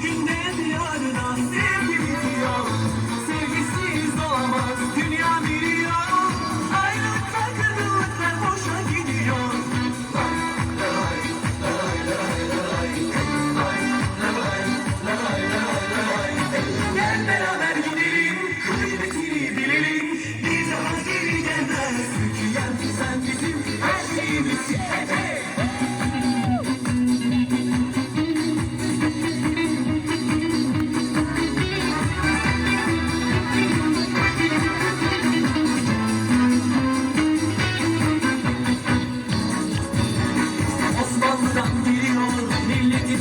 그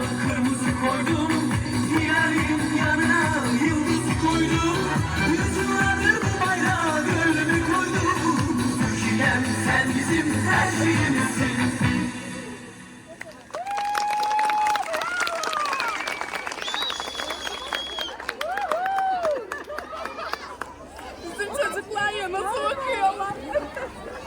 kırmızı koydum Diğerin yanına yıldızı koydum. Yüzümlerdir bu bayrağı gönlümü koydum. Türkiye'm sen bizim her şeyimizsin. Bizim çocuklar ya nasıl bakıyorlar?